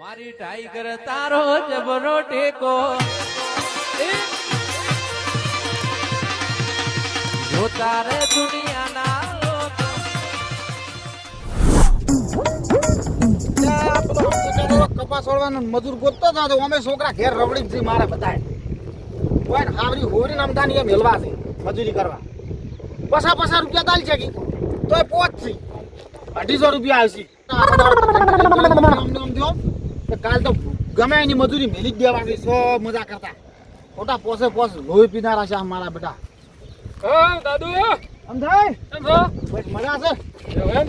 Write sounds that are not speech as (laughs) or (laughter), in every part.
મારી ટાઈગર તારો જબરો ટેકો. એ! જો તારે દુનિયાના કપાસ વાળવાનો મજૂર ગોતતો હતો અમે છોકરા ઘેર રવડી છે મારે બધાય. કોઈ ને હાવરી હોરી નામ તાની એમ હેલવા છે મજૂરી કરવા. પસા પસા રૂપિયા તાલ છે કી? તોય પોચ છે અઢીસો રૂપિયા આવશે. તો કાલ તો ગમે એની મજૂરી મેલી જ દેવાની. સો મજા કરતા. ખોટા પોસે પોસ લોહી પીનારા છે અમારા બેટા દાદુ સમજાય? મજા છે.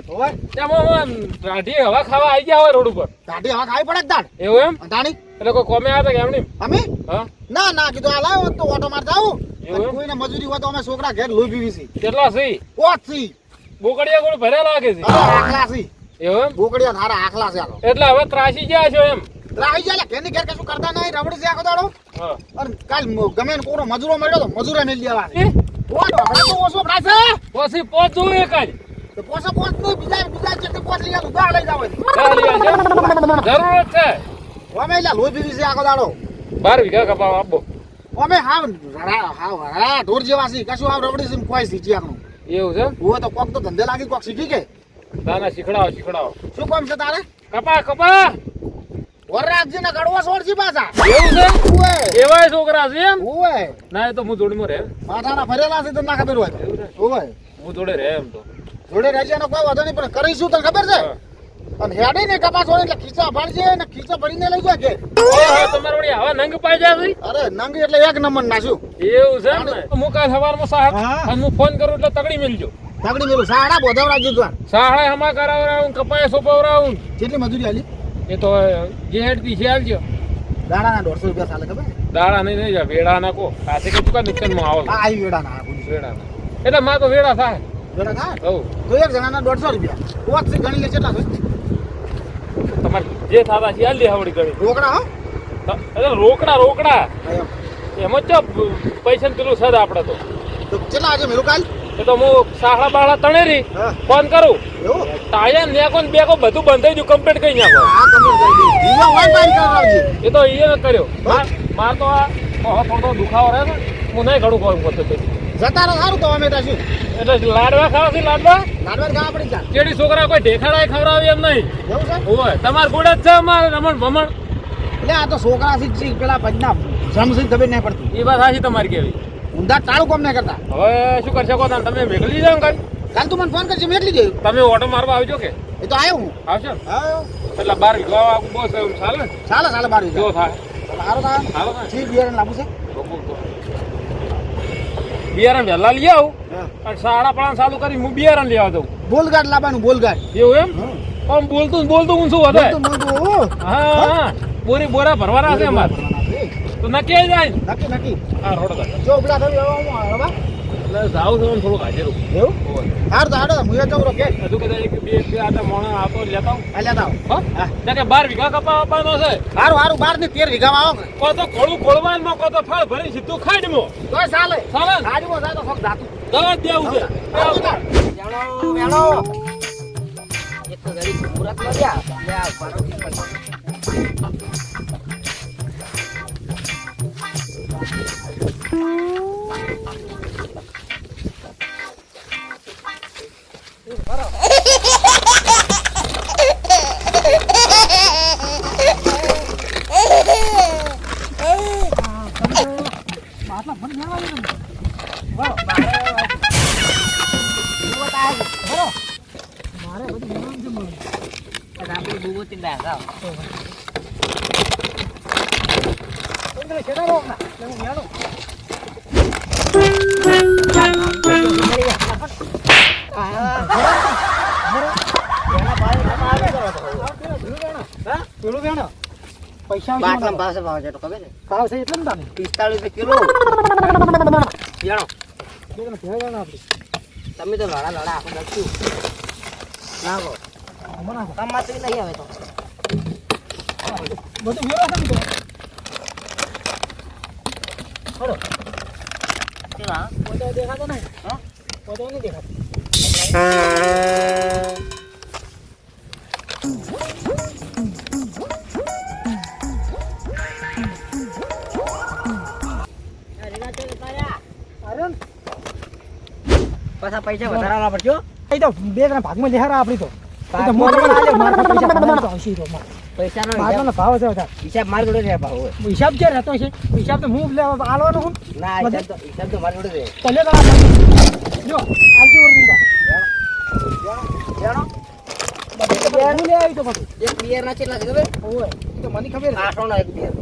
હવા. ખાવા આવી ગયા હોય રોડ ઉપર. દાઢી હવા ખાવી પડે દાડ એવું એમ? દાણી એટલે કોઈ કોમે આવ્યા હતા કે અમે? હા. ના ના કીધું આ લાવો તો ઓટો માર જાવું? કોઈને મજૂરી હોય તો અમે છોકરા ઘેર લોહી પીવી છે. કેટલા સહી પોચ સી બોકડિયા કોઈ ભરેલા લાગે છે? આખલા સી એવું બોકડિયા થારા આખલા છે એટલે હવે ત્રાસી ગયા છો એમ? ગયા જાય ઘેરની ઘેર કશું કરતા નહીં રબડી છે આખો દાડો. અને કાલ ગમે ને કોનો મજૂરો મળ્યો તો મજૂરે મેલી દેવા એ, ઓટો હવે તો ઓછો પ્રાઇસ છે. પછી પહોંચવું એક જ પોસો બીજા બીજા જેટલી પોચ લઈ આવું ગાળ લઈ જાવ ચાલી છે. અમે એટલે લોહી પીવી છે આખો દાડો. બાર વીઘા કપાવા આપો. અમે હાવ હાવ હા ઢોર જેવા છે કશું હાવ રબડી છે કોઈ આપણું એવું છે હોય તો કોક તો ધંધે લાગી કોક શીખી કે. દાના શીખડાવો શીખડાવો. શું કામ છે તારે? કપા કપા. વર રાખજે ને ગડવો છે પાછા. એવું છે? ઓય એવાય છોકરા છે એમ? ઓય ના એ તો હું જોડમાં રહે. માથાના ફરેલા છે તો ના ખબર હોય. ઓય હું જોડે રહે એમ તો. જોડે રહેજે ને કોઈ વાંધો નહીં પણ કરીશું તને ખબર છે? અને હેડે ને કપાસ હોય એટલે ખીચા ભરજે ને ખીચા ભરીને લઈ જાય કે તમારે વળી આવા નંગ પાઈ જાય અરે નંગી એટલે એક નંબર નાખ્યું એવું છે ને? હું કાલ સવારમાં સાહેબ હા. અને હું ફોન કરું એટલે તગડી મેલજો. તગડી મેલું. સાડા બોધવરાજી જીતવાન સાહળે હમા કરાવરાવું કપાય સોપાવરાવું કેટલી મજૂરી આલી? એ તો જે હેડતી છે આલજો. દાડાના દોઢસો રૂપિયા સાલે ખબર? દાડા નહીં નહીં જા વેડા ના કો. પાસે કે ચુકા નુકસાનમાં આવો આ આવી વેડાના આ બોલી. વેડા ના એટલે માં તો વેડા થાય. વેડા ખા હવ તો એક જણાના દોઢસો રૂપિયા. પોચથી ગણી લે કેટલા તમારે જે થાવા છે આલી હવડી ગણી રોકડા હો? એટલે રોકડા રોકડા. એમ. જ પૈસા પેલું સદ આપડે તો. તો કેટલા આજે મેલું કાલ? એ તો હું સાહળા બાળા તણેરી ફોન કરું. ટાયર નેકો ને બેકો બધું બંધાઈ ગયું કમ્પ્લીટ કરી નાખો. એ તો એ કર્યો. માર તો આ થોડો દુખાવો રહે ને હું નહીં ઘણું કોમ કરતો તે. જતા રહો સારું તો અમે ત્યાં શું? એટલે લાડવા ખાવા છે લાડવા? લાડવા ખાવા પડી જાય કેડી છોકરા કોઈ ઢેખાડા ખવડાવી એમ નહીં. હોય તમાર ગોળે જ છે અમારે રમણ ભમણ. એટલે આ તો છોકરા થી પેલા ભજના જમસી ખબર નહીં પડતી. એ વાત સાચી તમારી કેવી ઊંધા ટાળું કોમ ના કરતા. હવે શું કરી શકો તાન? તમે મેકલી જાવ કાલ? કાલ તું મને ફોન કરજે મેઘલી જઈ તમે ઓટો મારવા આવજો કે? એ તો આવ્યો હું. આવશો? એટલે બાર વીઘા બહુ છે એવું ચાલે? ચાલે ચાલે બાર જો થાય. સારું થાય હાલો થાય ઠીક બિયારણ લાવું છે. બિયારણ વહેલા લઈ આવું. અને સાડા પાંચ ચાલુ કરી હું બિયારણ લેવા દઉં. બોલગાડ લાવવાનું બોલગાડ. એવું એમ? આમ બોલતું બોલતું હું. શું વધારે હા. બોરી બોરા ભરવાના છે અમારે. તો નક્કી જાય નક્કી નક્કી. હા રોડ પર. જો પેલા થયું લેવા હું હવે એટલે જાઉં છું થોડું હાજર. એવું? હાર તો હાડો હું એ જવું કે. હજુ કદાચ એક બે બે આટા મોણા આપો લેતા. આ લેતા આવો. હો? હા. કે બાર વીઘા કપા આપવાનો છે? હારું હારું બારની તેર વીઘામાં આવો. કો તો ખોળું ખોળવાનું કો તો ફળ ભરી સીધું ખાડ દમો તો ચાલે. ચાલે? ને? ગાડીમાં જાય તો ફક્ત જાતું દવા દેવું છે. વેણો વેણો. એક તો ઘડી મુહૂર્તમાં ગયા. લે આ ઉભારો પૈસા ભાવ છે ખબર ભાવ છે એટલે ને તમે પિસ્તાળીસ કિલો. જાણો બેને કહેવાય ને આપણે તમે તો લડા લડા આખો દક્ષું ના કહો હમણાં તમારે તો નહીં આવે તો બધું વેવા છે ને તો કેવા પોતે દેખાતો નહીં હા? પોતે નહીં દેખાતો પાછા પૈસા વધારે આલવા પડશે હો. એ તો બે ત્રણ ભાગમાં લેહારા આપણી તો. હિસાબ છે રહેતો છે? હિસાબ તો હું આલવાનો હું ના હિસાબ તો મારી જોડે જો આલજો જાણો? હું લે આવી તો પછી એક બિયર ના કેટલા ખબર? ઓય તો મને ખબર ના એક બિયર?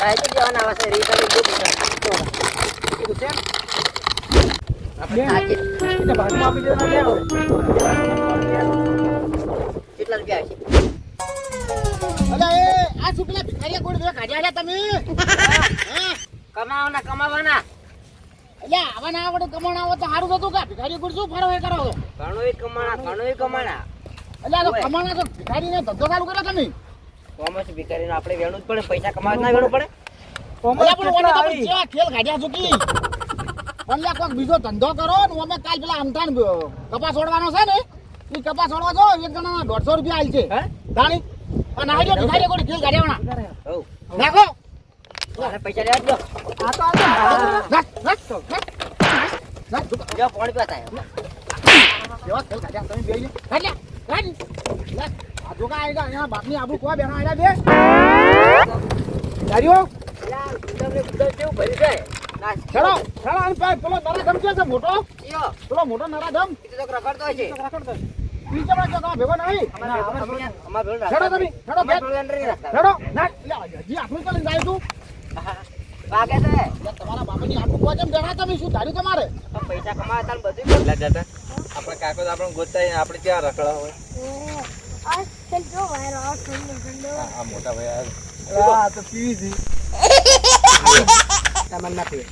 આ જવાના. છે એ. કેટલા રૂપિયા છે? આ શું પેલા ભિખારીયા ગોળ કાઢ્યા છે તમે? કમાવાના કમાવાના. એટલે આવા ના આવડે કમાણા આવો તો સારું થતું કે ભિખારી ગોળ શું ફરવા કરો છો? ઘણું કમાણા ઘણું કમાણા. એટલે આ. કમાણા તો ભિખારીને ધંધો ચાલુ કર્યો તમે? કોમર્સ ભિખારીને આપણે વેણું જ પડે પૈસા કમાવા ના વેણું પડે. ખેલ કાઢ્યા છો કી? પણ કોઈક બીજો ધંધો કરો ને અમે કાલ પેલા અમથાન કપાસ ઓળવાનો છે ને એ કપાસ ઓળવા જો એક જણા દોઢસો રૂપિયા આલ છે. તાણી અને હાજો ભિખારી ગોળ ખેલ કાઢ્યા નાખો. પૈસા લેવા દો. આ તો આ નાખ નાખ નાખ. નાખ જો પાણી પીવા કેવા ખેલ કાઢ્યા તમે બે લે? કાઢ લે કાઢ. લે આ જોગા આયગા અહીંયા બાપની આબરૂ કોઈ બેના આયલા બે. ગુદામ કેવું ભરી જાય ચલો ચલો પેલો નરાધમ છે મોટો? પેલો મોટો નરાધમ? હોય છે જો ભેગો નહીં? તમે ના આપણું કરીને જાય તું. (laughs) વાગે છે. તમારા બાપાની કોઈ કેમ બેઠા તમે શું ધાર્યું તમારે? પૈસા કમાવા તાર બધું કર. એટલા જતા. આપણે કાકો આપણે ગોતતા હોય, આપણે ક્યાં રખડા હોય? આ- આ મોટા ભાઈ આ- આ તો પીવી તમારે ના પીવે.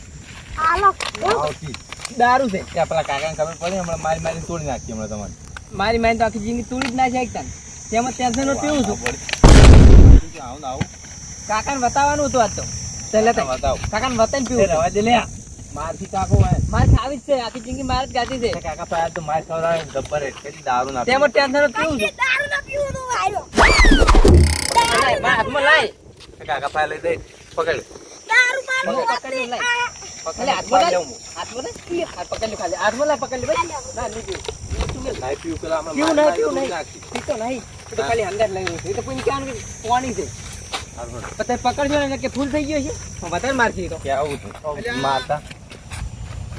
આવતી. દારૂ છે. કે પેલા કાકાને ખબર પડી હમણાં મારી મારી તોડી નાખી હમણાં તમારે. મારી મારી તો આખી જિંદગી તોડી જ ના છે એકદમ તેમાં ટેન્શન પીવું છું આવું ને આવું. કાકાને બતાવવાનું હતું આજ તો. ચાલે તો બતાવો કાકાને બતાવીને પીવું રવા દે લે મારથી કાકો હોય મારે ખાવી જ છે. આખી જિંદગી મારે જ ગાતી છે. કાકા પાયા તો માર ખવડાવે ગબ્બર એટલે દારૂ ના તેમાં ટેન્શન પીવું છું. કાકા દે પકડ પકડી પકડી પકડી ભાઈ ના પીવું માર. નાખી. તો ખાલી અંદર લઈ રહ્યું છે પકડજો ને કે ફૂલ થઈ ગયો છે. વધારે મારથી તો. કે આવું મારતા.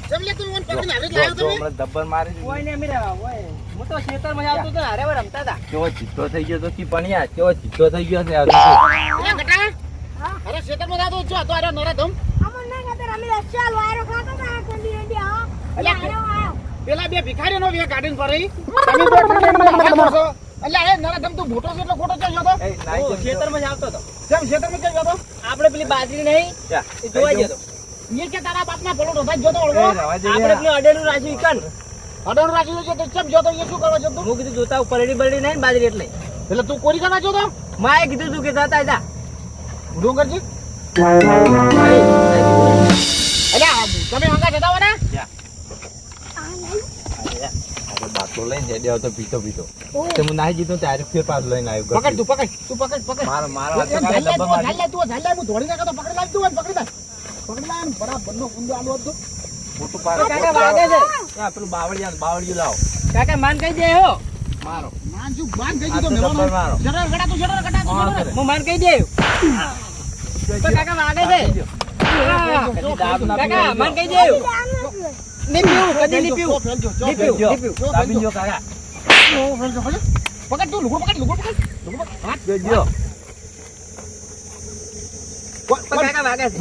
જેમ તું મને પકડીને હારે જો, તમે. હમણાં દબ્બર મારી દીધી. કોઈ ને અમે હું તો ખેતરમાં માં આવતો હતો હારે રમતા હતા. કેવો ચિત્તો થઈ ગયો તો કી પણ્યા કેવો ચિત્તો થઈ ગયો છે? આ તો. અરે ગટા અરે ખેતરમાં જાતો જો તો અરે નરાધમ પેલા બે ભિખારીનો વે ગાર્ડન પર રહી તમે બે એટલે એ નરાધમ તું મોટો છે એટલો ખોટો છે જો તો. ખેતરમાં જ આવતો હતો. જેમ ખેતરમાં કેમ જતો આપણે પેલી બાજરી નહીં એ જોવા જતો એ કે તારા બાપના પેલો ભાઈ જોતો દે આપણે. પેલું અડેલું રાખ્યું ઈકન અડેલું રાખી છે તો કેમ જોતો એ શું કરવા જતો? હું કીધું જોતા ઉપર પલડી બલડી નહીં બાજરી એટલે. એટલે તું કોરી કરના જોતો માએ કીધું તું કે જતા હતા ડુંગરજી? ને લઈને હેડ્યો હતો પીતો પીતો તે હું નાહી જીતો ત્યારે ફેર પાછો લઈને આવ્યો પકડ તું પકડ તું પકડ પકડ મારો મારો તું, ઝાલ તું, હું ધોળી નાખે તો પકડી લાવ તું, પકડી લાવ. પકડી લાવ, બરાબરનો ઊંડો આલુ હતું. મોટું પાડો. કાકા વાગે છે આ પેલું બાવળિયા બાવળિયું લાવો કાકા માન કહી દે હો મારો તો તો. જરા ગડા તું, જરા ગડા તું, હા. કરે. હું માન કહી દે તો કાકા વાગે છે? કાકા. માન કહી દે નહીં પીવું કદી નહીં પીવું. નહીં. પીવું જો, નહીં પીવું. દાબી જો કાકા. પકડ તું, લુગડું પકડ, લુગડું પકડ, લુગડું પકડ. હાથ. જો કોણ- પણ કોણ- કાકા વાગે છે.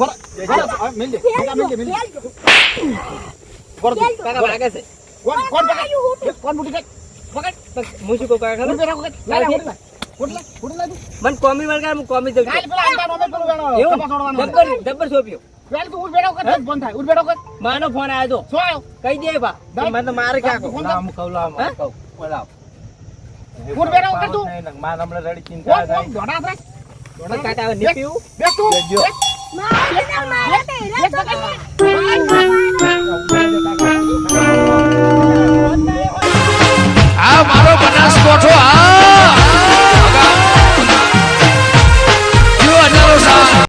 મેલ દે, કાકા મેલ દે, મેલ દે. કાકા વાગે છે. કોણ- કોણ પકડ? કોણ બુટી? પકડ. હું શું કહું કાકા પકડ. મને કોમી વળગા હું કોમી દઉં એવું? ડબ્બર ડબ્બર સોંપ્યો. વેલ તું ઉડબેડો કર ફોન થાય. ઉડબેડો કર માનો ફોન આવ્યો તો. શું આવ્યો કહી દે બા. મને તો મારે ક્યાં કહું નામ કહું. લા મને કહું બોલા ઉડબેડો કર તું. મારા હમણાં રડી ચિંતા થાય. દોડા થાય? દોડા કાટ આવે બે તું. મારે મારો બનાસ કોઠો આ